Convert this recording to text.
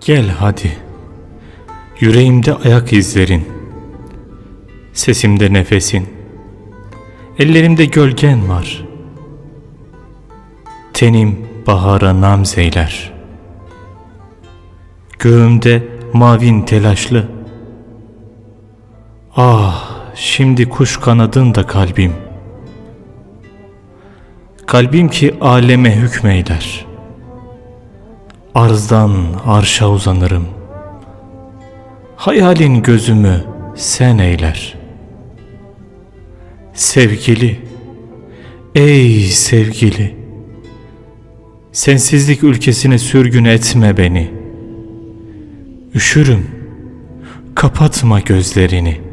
Gel hadi. Yüreğimde ayak izlerin. Sesimde nefesin. Ellerimde gölgen var. Tenim bahara namzeyler. Göğümde mavin telaşlı. Ah, şimdi kuş kanadın da kalbim. Kalbim ki aleme hükmeyler. Arzdan arşa uzanırım. Hayalin gözümü sen eyler. Sevgili, ey sevgili, sensizlik ülkesine sürgün etme beni. Üşürüm, kapatma gözlerini.''